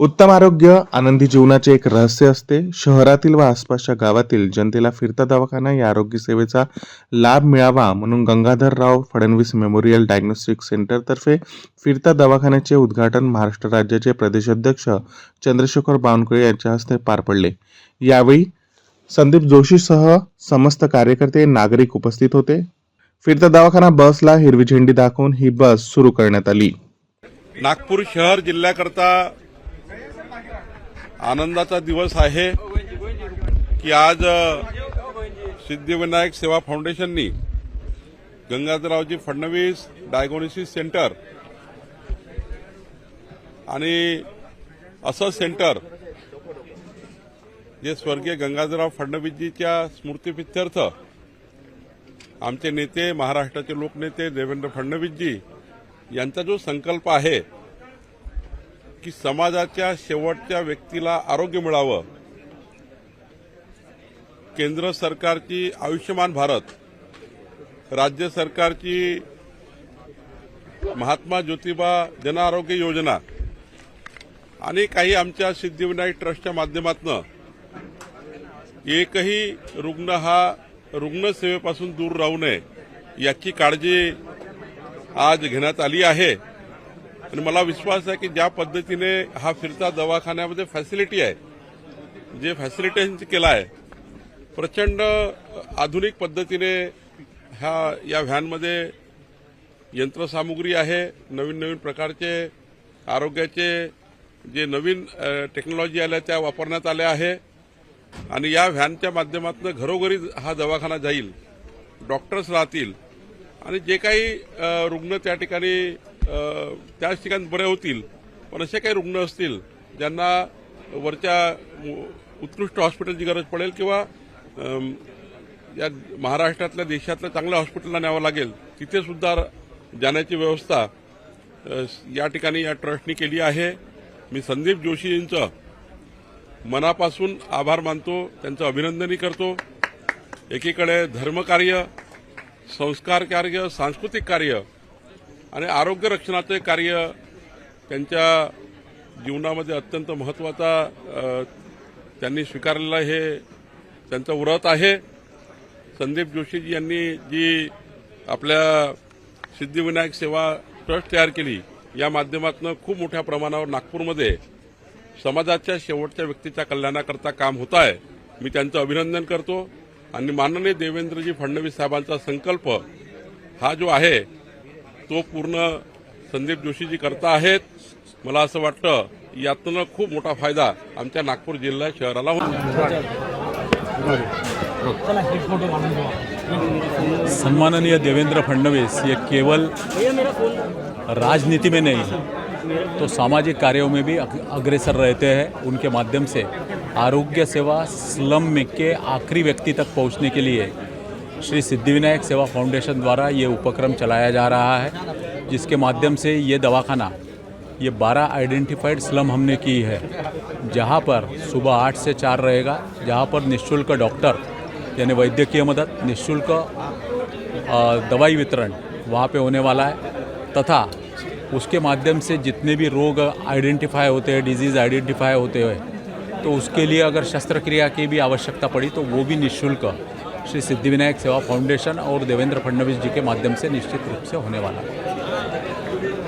उत्तम आरोग्य आनंदी जीवनाचे एक रहस्य असते. शहरातील व आसपासच्या गावातील जनतेला फिरता दवाखाना या आरोग्य सेवेचा लाभ मिळावा म्हणून गंगाधरराव फडणवीस मेमोरियल डायग्नोस्टिक सेंटरतर्फे फिरता दवाखान्याचे उद्घाटन महाराष्ट्र राज्याचे प्रदेशाध्यक्ष चंद्रशेखर बावनकुळे यांच्या हस्ते पार पडले. यावेळी संदीप जोशीसह समस्त कार्यकर्ते नागरिक उपस्थित होते. फिरता दवाखाना बसला हिरवी झेंडी दाखवून ही बस सुरू करण्यात आली. नागपूर शहर जिल्ह्याकरता आनंदाचा दिवस आहे की आज सिद्धिविनायक सेवा फाउंडेशननी गंगाधररावजी फडणवीस डायग्नोसिस सेंटर आणि असं सेंटर जे स्वर्गीय गंगाधरराव फडणवीसजीच्या स्मृतीप्रित्यर्थ आमचे नेते महाराष्ट्राचे लोकनेते देवेंद्र फडणवीसजी यांचा जो संकल्प आहे की समाजाच्या शेवटच्या व्यक्तीला आरोग्य मिळावं. केंद्र सरकारची आयुष्यमान भारत राज्य सरकारची महात्मा ज्योतिबा जन आरोग्य योजना आणि काही आमच्या सिद्धिविनायक ट्रस्टच्या माध्यमातून एकही रुग्ण हा रुग्णसेवेपासून दूर राहू नये याची काळजी आज घेण्यात आली आहे. आणि मला विश्वास आहे की ज्या पद्धतीने हा फिरता दवाखान्यामध्ये फॅसिलिटी आहे जे फॅसिलिटेशन केलं आहे प्रचंड आधुनिक पद्धतीने ह्या या व्हॅनमध्ये यंत्रसामुग्री आहे नवीन नवीन प्रकारचे आरोग्याचे जे नवीन टेक्नॉलॉजी आल्या त्या वापरण्यात आल्या आहे. आणि या व्हॅनच्या माध्यमातून घरोघरी हा दवाखाना जाईल डॉक्टर्स राहतील. आणि जे काही रुग्ण त्या ठिकाणी त्याच ठिकाणी बरे होतील. पण असे काही रुग्ण असतील ज्यांना वरच्या उत्कृष्ट हॉस्पिटलची गरज पडेल किंवा या महाराष्ट्रातल्या देशातल्या चांगल्या हॉस्पिटलला न्यावं लागेल तिथे सुद्धा जाण्याची व्यवस्था या ठिकाणी या ट्रस्टनी केली आहे. मी संदीप जोशी यांचं मनापासून आभार मानतो त्यांचं अभिनंदनही करतो. एकीकडे धर्मकार्य संस्कार कार्य सांस्कृतिक कार्य आणि आरोग्य रक्षणाचे कार्य त्यांच्या जीवनामध्ये अत्यंत महत्त्वाचा त्यांनी स्वीकारलेलं हे त्यांचं व्रत आहे. संदीप जोशीजी यांनी जी आपल्या सिद्धिविनायक सेवा ट्रस्ट तयार केली या माध्यमातून खूप मोठ्या प्रमाणावर नागपूरमध्ये समाजाच्या शेवटच्या व्यक्तीच्या कल्याणाकरता काम होत आहे. मी त्यांचं अभिनंदन करतो. आणि माननीय देवेंद्रजी फडणवीस साहेबांचा संकल्प हा जो आहे तो पूर्ण संदीप जोशीजी करता आहेत. मला असं वाटतं यातनं खूप मोठा फ़ायदा आमच्या नागपूर जिल्हा शहराला होईल. सम्माननीय देवेंद्र फडणवीस ये केवल राजनीति में नहीं है तो सामाजिक कार्यों में भी अग- अग्रसर रहते हैं। उनके माध्यम से आरोग्य सेवा स्लम में के आखिरी व्यक्ति तक पहुँचने के लिए श्री सिद्धिविनायक सेवा फाउंडेशन द्वारा ये उपक्रम चलाया जा रहा है, जिसके माध्यम से ये दवाखाना, ये 12 आइडेंटिफाइड स्लम हमने की है, जहाँ पर सुबह आठ से चार रहेगा, जहाँ पर निःशुल्क डॉक्टर, यानी वैद्यकीय मदद, निःशुल्क दवाई वितरण वहाँ पे होने वाला है, तथा उसके माध्यम से जितने भी रोग आइडेंटिफाई होते हैं, डिज़ीज़ आइडेंटिफाई होते हैं तो उसके लिए अगर शस्त्रक्रिया की भी आवश्यकता पड़ी तो वो भी निःशुल्क। श्री सिद्धिविनायक सेवा फाउंडेशन और देवेंद्र फडणवीस जी के माध्यम से निश्चित रूप से होने वाला। है